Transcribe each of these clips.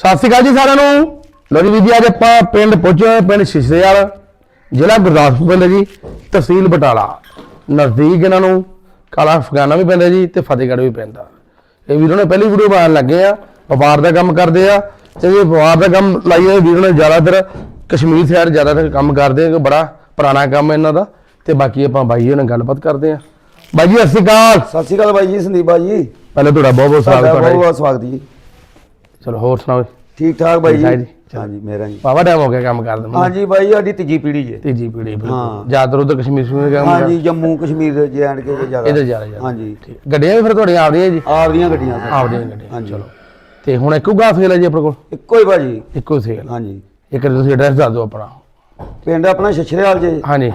ਸਤਿ ਸ਼੍ਰੀ ਅਕਾਲ ਜੀ ਸਾਰਿਆਂ ਨੂੰ। ਲੋ ਜੀ ਜੀ ਅੱਜ ਆਪਾਂ ਪਿੰਡ ਪਹੁੰਚੇ ਹੋਏ ਹਾਂ, ਪਿੰਡ ਸ਼ਿਸ਼ੇਵਾਲ ਜ਼ਿਲ੍ਹਾ ਗੁਰਦਾਸਪੁਰ ਪੈਂਦਾ ਜੀ ਤਹਿਸੀਲ ਬਟਾਲਾ। ਨਜ਼ਦੀਕ ਇਹਨਾਂ ਨੂੰ ਕਾਲਾ ਅਫਗਾਨਾ ਵੀ ਪੈਂਦਾ ਜੀ ਤੇ ਫਤਿਹਗੜ੍ਹ ਵੀ ਪੈਂਦਾ। ਇਹ ਵੀਰੋਂ ਨੇ ਪਹਿਲੀ ਵੀਡੀਓ ਬਣਾਉਣ ਲੱਗੇ ਆ ਵਪਾਰ ਦਾ ਕੰਮ ਕਰਦੇ ਆ ਤੇ ਇਹ ਵਪਾਰ ਦਾ ਕੰਮ ਲਾਈਏ ਵੀਰੋਂ ਨੇ ਜ਼ਿਆਦਾਤਰ ਕਸ਼ਮੀਰ ਸ਼ਹਿਰ ਜ਼ਿਆਦਾਤਰ ਕੰਮ ਕਰਦੇ ਆ ਕਿ ਬੜਾ ਪੁਰਾਣਾ ਕੰਮ ਹੈ ਇਹਨਾਂ ਦਾ ਤੇ ਬਾਕੀ ਆਪਾਂ ਬਾਈ ਜੀ ਨਾਲ ਗੱਲਬਾਤ ਕਰਦੇ ਆ। ਬਾਈ ਜੀ ਸਤਿ ਸ਼੍ਰੀ ਅਕਾਲ। ਸਤਿ ਸ਼੍ਰੀ ਅਕਾਲ ਬਾਈ ਜੀ ਸੰਦੀਪ ਬਾਈ ਜੀ। ਪਹਿਲੇ ਤੁਹਾਡਾ ਬਹੁਤ ਬਹੁਤ ਸਵਾਗਤ ਤੁਹਾਡਾ ਬਹੁਤ। ਬਹੁਤ ਸਵਾਗਤ ਜੀ। ਚਲੋ ਹੋਰ ਸੁਣਾਓ? ਠੀਕ ਠਾਕ ਬਾਈ ਠੀਕ ਠਾਕ ਜੀ? ਜੀ। ਹਾਂਜੀ। ਮੇਰਾ ਜੀ। ਬਾਵਾ ਟਾਈਮ ਹੋ ਗਿਆ ਕੰਮ ਕਰਦੇ ਨੂੰ। ਹਾਂਜੀ ਬਾਈ ਸਾਡੀ ਤੀਜੀ ਪੀੜ੍ਹੀ ਜੇ। ਤੀਜੀ ਪੀੜੀ ਬਿਲਕੁਲ। ਹਾਂ। ਜ਼ਿਆਦਾਤਰ ਉਧਰ ਕਸ਼ਮੀਰ ਸ਼ਮੀਰ ਕੰਮ ਹਾਂਜੀ ਜੰਮੂ ਕਸ਼ਮੀਰ ਜੇ ਐਂਡ ਕੇ ਜ਼ਿਆਦਾ। ਇਧਰ ਜਾ ਰਿਹਾ ਹਾਂਜੀ। ਠੀਕ। ਗੱਡੀਆਂ ਵੀ ਫਿਰ ਤੁਹਾਡੀਆਂ ਆਪਦੀਆਂ ਜੀ? ਆਪਦੀਆਂ ਗੱਡੀਆਂ ਸਰ। ਆਪਦੀਆਂ ਗੱਡੀਆਂ ਹਾਂਜੀ। ਚਲੋ। ਤੇ ਹੁਣ ਇੱਕੋ ਗਾ ਫੇਲ ਹੈ ਜੀ ਆਪਣੇ ਕੋਲ? ਇੱਕੋ ਹੀ ਬਾਜੀ ਇੱਕੋ ਸੇਲ। ਹਾਂਜੀ। ਇੱਕ ਤੁਸੀਂ ਐਡਰੈਸ ਦੱਸ ਦਿਓ ਆਪਣਾ। ਪਿੰਡ ਆਪਣਾ ਛਛਰੇਵਾਲ ਜੇ। ਹਾਂਜੀ।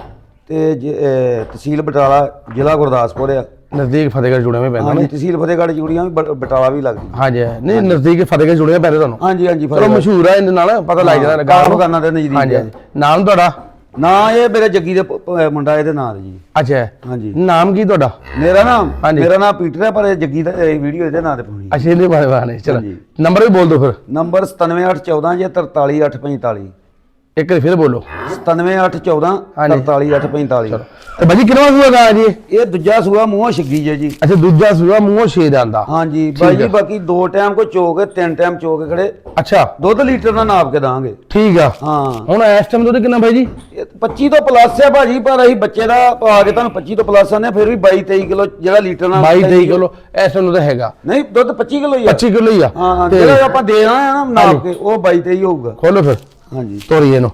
ਤੇ ਜ- ਅਹ ਤਹਿਸੀਲ ਬਟਾਲਾ ਜ਼ਿਲ੍ਹਾ ਗੁਰਦਾਸਪੁਰ ਆ। ਨਜ਼ਦੀਕ ਫਤਿਹਗੜ੍ਹ ਜੁੜੇ ਹੋਏ ਪੈਂਦਾ ਹਾਂਜੀ ਤਹਿਸੀਲ ਫਤਿਹਗੜ੍ਹ ਜੁੜੀਆਂ ਵੀ ਬ- ਬਟਾਲਾ ਵੀ ਲੱਗਦੀ। ਹਾਂਜੀ ਨਹੀਂ ਨਜ਼ਦੀਕ ਫਤਿਹਗੜ੍ਹ ਜੁੜੇ ਹੋਏ ਪੈਂਦੇ ਤੁਹਾਨੂੰ? ਹਾਂਜੀ ਹਾਂਜੀ ਚਲੋ ਮਸ਼ਹੂਰ ਆ ਇਹਦੇ ਨਾਲ ਪਤਾ ਲੱਗ ਜਾਂਦਾ ਕਾਰ ਦੁਕਾਨਾਂ ਦੇ ਨਜ਼ਦੀਕ ਹਾਂਜੀ ਨਾਮ ਤੁਹਾਡਾ? ਨਾ ਇਹ ਮੇਰੇ ਜੱਗੀ ਦੇ ਪ- ਪ- ਮੁੰਡਾ ਇਹਦੇ ਨਾਂ ਦੇ ਜੀ। ਅੱਛਾ ਹਾਂਜੀ। ਨਾਮ ਕੀ ਤੁਹਾਡਾ? ਮੇਰਾ ਨਾਮ? ਹਾਂਜੀ। ਮੇਰਾ ਨਾਮ ਪੀਟਰ ਹੈ ਪਰ ਇਹ ਜੱਗੀ ਦਾ ਵੀਡੀਓ ਇਹਦੇ ਨਾਂ ਤੇ ਪਾਉਣੀ ਅੱਛਾ ਇਹਦੇ ਬਾਰੇ ਬਾਰੇ ਚਲੋ। ਹਾਂਜੀ। ਨੰਬਰ ਵੀ ਬੋਲ ਦਿਓ ਫਿਰ। ਨੰਬਰ 97814 ਜੇ 43845 ਇੱਕ ਵਾਰੀ ਫਿਰ ਬੋਲੋ। 97814 ਹਾਂਜੀ। 43845 ਤੇ ਬਾਜੀ ਕਿੰਨਾ ਸੂਆ ਗਾ ਜੀ? ਇਹ ਦੂਜਾ ਸੂਆ ਮੂੰਹੋਂ ਛਿੱਗੀ ਜੇ ਜੀ। ਅੱਛਾ ਦੂਜਾ ਸੂਆ ਮੂੰਹੋਂ ਛੇ ਦਾ ਆਂਦਾ ਹਾਂਜੀ ਬਾਈ ਜੀ ਆ। ਬਾਕੀ ਦੋ ਟਾਈਮ ਕੋ ਚੋਕ ਤਿੰਨ ਟਾਈਮ ਚੋਕ ਖੜੇ। ਅੱਛਾ। ਦੁੱਧ ਲੀਟਰ ਨਾਲ ਨਾਪ ਕੇ ਦਾਂਗੇ। ਠੀਕ ਆ। ਹਾਂ। ਹੁਣ ਇਸ ਟਾਈਮ ਦੁੱਧ ਕਿੰਨਾ ਬਾਈ ਜੀ? ਇਹ 25 ਤੋਂ ਪਲੱਸ ਹੈ ਭਾਜੀ ਪਰ ਅਸੀਂ ਬੱਚੇ ਦਾ ਪਾ ਕੇ ਤੁਹਾਨੂੰ 25 ਤੋਂ ਪਲੱਸ ਆਨੇ ਫਿਰ ਵੀ 22 23 ਕਿਲੋ ਜਿਹੜਾ ਲੀਟਰ ਨਾਲ 22 23 ਕਿਲੋ ਇਸ ਟਾਈਮ ਦੁੱਧ ਹੈਗਾ। ਨਹੀਂ ਦੁੱਧ 25 ਕਿਲੋ ਹੀ ਆ। 25 ਕਿਲੋ ਹੀ ਆ। ਹਾਂ ਤੇ ਜਿਹੜਾ ਆਪਾਂ ਦੇਣਾ ਹੈ ਨਾ ਨਾਪ ਕੇ ਉਹ 22 23 ਹੋਊਗਾ। ਖੋਲੋ ਫਿਰ। ਹਾਂਜੀ। ਤੋਰੀ ਇਹਨੂੰ।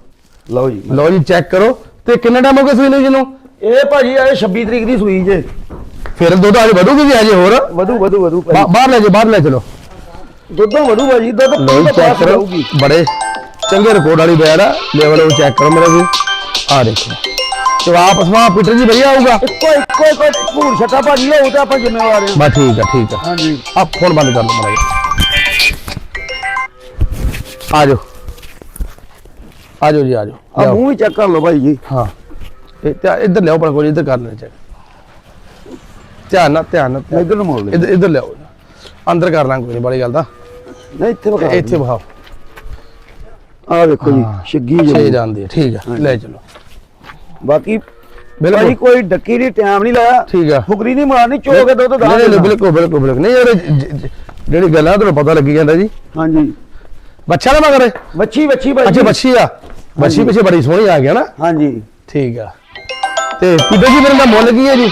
ਲਓ ਜੀ। ਲਓ ਜੀ ਚੈੱਕ ਕਰੋ। ਤੇ ਕਿੰਨਾ ਟਾਈਮ ਹੋ ਗਿਆ ਸੂਈ ਨੂੰ ਜਿਹਨੂੰ ਇਹ ਭਾਜੀ ਆਏ 26 ਤਰੀਕ ਦੀ ਸੂਈ ਜੇ। ਫਿਰ ਦੁੱਧ ਅੱਜ ਵਧੂਗੀ ਜੀ ਅਜੇ ਹੋਰ? ਵਧੂ ਵਧੂ ਵਧੂ ਬਾ- ਬਾਹਰ ਲੈ ਜਾ ਬਾਹਰ ਲੈ ਚਲੋ। ਦੁੱਧੋਂ ਵਧੂ ਭਾਜੀ ਦੁੱਧ ਲਓ ਜੀ ਚੈੱਕ ਕਰੋ। ਬੜੇ ਚੰਗੇ ਰਿਕਾਰਡ ਵਾਲੀ ਬੈੜ ਆ। ਲੈਵਲ ਉਹ ਚੈੱਕ ਕਰੋ ਮੇਰੇ ਵੀ ਆ ਦੇਖੋ। ਜਵਾਬ ਅਸਮਾ ਪੀਟਰ ਜੀ ਵਧੀਆ ਆਊਗਾ। ਇੱਕੋ ਇੱਕੋ ਇੱਕੋ ਭੂਰ ਛੱਟਾ ਭਾਜੀ ਹੋਊ ਤੇ ਆਪਾਂ ਜ਼ਿੰਮੇਵਾਰ ਹਾਂ। ਬਸ ਠੀਕ ਆ ਠੀਕ ਆ। ਹਾਂਜੀ। ਆ ਫੋਨ ਬੰਦ ਕਰ ਲਓ ਮੜਾ ਆ ਜਾਓ। ਆ ਜਾਓ ਜੀ ਆ ਜਾਓ ਆ ਲਿਆਓ। ਮੂੰਹ ਵੀ ਚੈੱਕ ਕਰ ਲਓ ਭਾਈ ਜੀ। ਹਾਂ। ਇਹ ਤੇ ਇੱਧਰ ਲਿਆਓ ਪਰ ਕੋਈ ਇੱਧਰ ਕਰ ਲੈਣਾ ਚੈੱਕ। ਧਿਆਨ ਨਾਲ ਧਿਆਨ ਨਾਲ। ਇਧਰ ਨੂੰ ਮੋੜ ਲੈ ਇੱਧਰ ਇੱਧਰ ਲਿਆਓ। ਅੰਦਰ ਕਰ ਲਾਂ ਕੋਈ ਨਹੀਂ ਬੜੀ ਗੱਲ ਦਾ। ਨਹੀਂ ਇੱਥੇ ਬਖਾ ਇੱਥੇ ਬਹਾਓ ਆ ਵੇਖੋ ਜੀ ਹਾਂ। ਛਿੱਗੀ ਛੇ ਜੀ ਜਾਂਦੀ ਹੈ। ਠੀਕ ਆ ਲੈ ਚਲੋ। ਬਾਕੀ ਬਿਲਕੁਲ। ਕੋਈ ਡੱਕੀ ਦੀ ਟਾਈਮ ਨਹੀਂ ਲਾਇਆ। ਠੀਕ ਆ। ਫੁਕਰੀ ਨਹੀਂ ਮਾਰਨੀ ਚੋ ਕੇ ਦੁੱਧ ਨਹੀਂ, ਨਹੀਂ ਬਿਲਕੁਲ ਬਿਲਕੁਲ ਬਿਲਕੁਲ। ਨਹੀਂ ਯਾਰ ਜ- ਜ- ਜਿਹੜੀ ਗੱਲਾਂ ਤੁਹਾਨੂੰ ਪਤਾ ਲੱਗੀ ਜਾਂਦਾ ਜੀ। ਹਾਂਜੀ। ਬੱਚਾ ਨਾ ਮਗਰ। ਵੱਛੀ ਭਾਜੀ ਅੱਛਾ ਬੱਚੀ ਆ। ਬੱਚੀ ਪਿੱਛੇ ਬੜੀ ਸੋਹਣੀ ਆ ਗਿਆ ਨਾ? ਹਾਂਜੀ। ਠੀਕ ਆ। ਤੇ ਪਿੱਛੇ ਜੀ ਮੇਰੇ ਦਾ ਮੁੱਲ ਕੀ ਹੈ ਜੀ?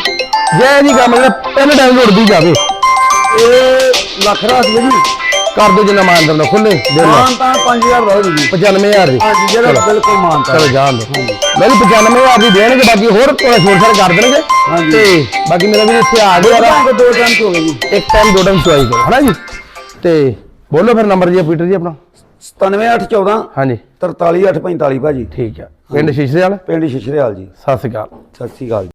ਜੈ ਜੀ ਕੰਮ ਜਿਹੜਾ ਪਹਿਲੇ ਟਾਈਮ ਉੜਦੀ ਜਾਵੇ। ਇਹ ਲੱਖ ਰਾਤ ਜੀ। ਕਰ ਦੋ ਜਿੰਨਾ ਮਾਨ ਦਾ ਖੁੱਲੇ ਦੇ ਲਾ ਮਾਨ ਤਾਂ 5000 ਦਾ ਹੋ ਜੀ 95000 ਦੀ। ਹਾਂਜੀ ਜਿਹੜਾ। ਬਿਲਕੁਲ ਮਾਨਤਾ ਚਲੋ ਜਾਣ ਦੋ ਮੈਂ ਵੀ 95000 ਦੀ ਦੇਣਗੇ ਬਾਕੀ ਹੋਰ ਥੋੜਾ ਛੋੜ ਛਾੜ ਕਰ ਦੇਣਗੇ। ਹਾਂਜੀ। ਤੇ ਬਾਕੀ ਮੇਰਾ ਵੀ ਇੱਥੇ ਆ ਗਿਆ। ਦੋ ਟਾਈਮ ਗਏ ਜੀ। ਇੱਕ ਟਾਈਮ ਦੋ ਟਾਈਮ ਚੁਆਈ ਕਰੋ ਹਨਾ ਜੀ? ਤੇ ਬੋਲੋ ਫਿਰ ਨੰਬਰ ਜੀ ਪੀਟਰ ਜੀ ਆਪਣਾ। 97814 ਹਾਂਜੀ। 43845 ਭਾਜੀ। ਠੀਕ ਆ। ਪਿੰਡ ਸ਼ੀਸ਼ੇ ਵਾਲਾ? ਪਿੰਡ ਸ਼ਿਸ਼ਰੇਵਾਲ ਜੀ। ਸਤਿ ਸ਼੍ਰੀ ਅਕਾਲ। ਸਤਿ ਸ੍ਰੀ ਅਕਾਲ